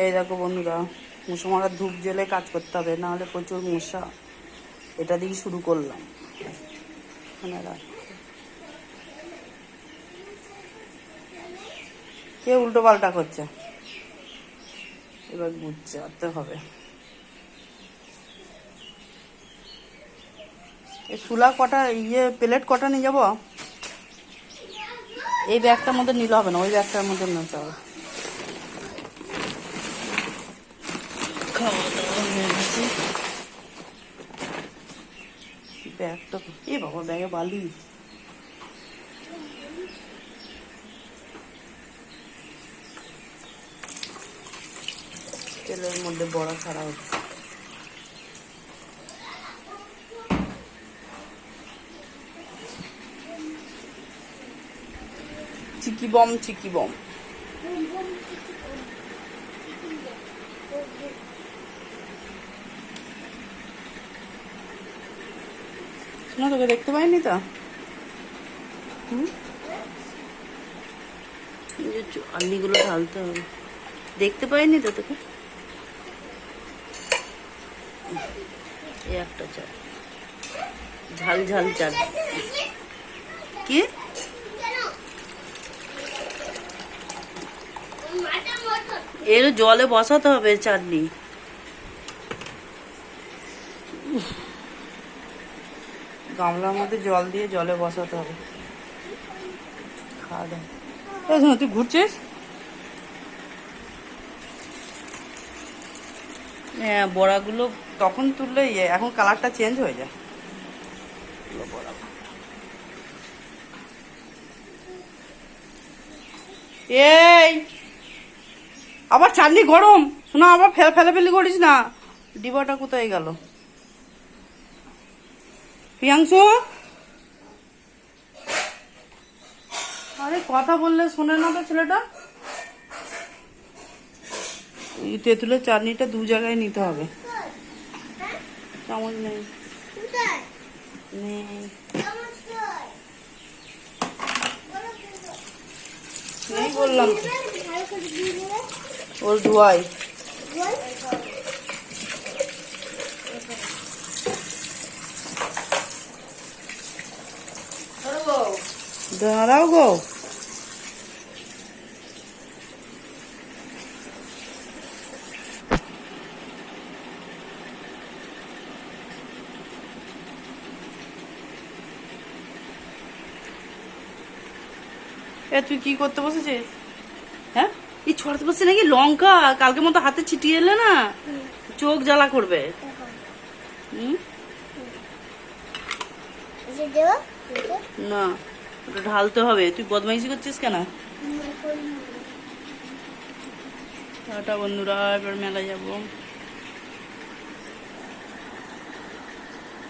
এই দেখো বন্ধুরা মশা মারার ধূপ জেলে কাজ করতে হবে, নাহলে প্রচুর মশা। এটা দিয়েই শুরু করলাম। কে উল্টো পাল্টা করছে? এবার বুঝতে হবে। এই সুলা কটা ইয়ে প্লেট কটা নিয়ে যাব? এই ব্যাগটার মধ্যে নিলে হবে না, ওই ব্যাগটার মধ্যে নিতে হবে। খাওয়া দাওয়া এ বাবা ব্যাগে বালি তেলের মধ্যে বড়া ছাড়া হচ্ছে চিকি বম চিকি বম শোনা তোকে দেখতে পাইনি তো। আলিগুলো ঢালতে হবে। দেখতে পাইনি তো তোকে? একটা চাল ঝাল ঝাল চাল কি? এর জলে বসাতে হবে চাটনি। গামলার মধ্যে জল দিয়ে জলে বসাতে হবে। খাওয়া দাওয়া। তুই ঘুরছিস? হ্যাঁ বড়াগুলো তখন তুললে ইয়ে, এখন কালারটা চেঞ্জ হয়ে যায়। বড়া। এই আবার চাটনি গরম। শোনা আবার ফেলে ফেলে ফেলি করিস না। ডিবাটা কোথায় গেল? প্রিয়াংশু? আরে কথা বললে শোনে না তো ছেলেটা। এই তেঁতুলের চাটনিটা দু জায়গায় নিতে হবে। চামচ নেই। নেই। বললাম। ওর ধোয়াই দাঁড়াও গো। এ তুই কি করতে বসেছিস? হ্যাঁ? এই ছড়াতে বসে নাকি? লঙ্কা কালকে মতো হাতে ছিটিয়ে এলে না চোখ জ্বালা করবে। হুম। না। ওটা ঢালতে হবে। তুই বদমাইশি করছিস কেন? টাটা বন্ধুরা এবার মেলা যাব।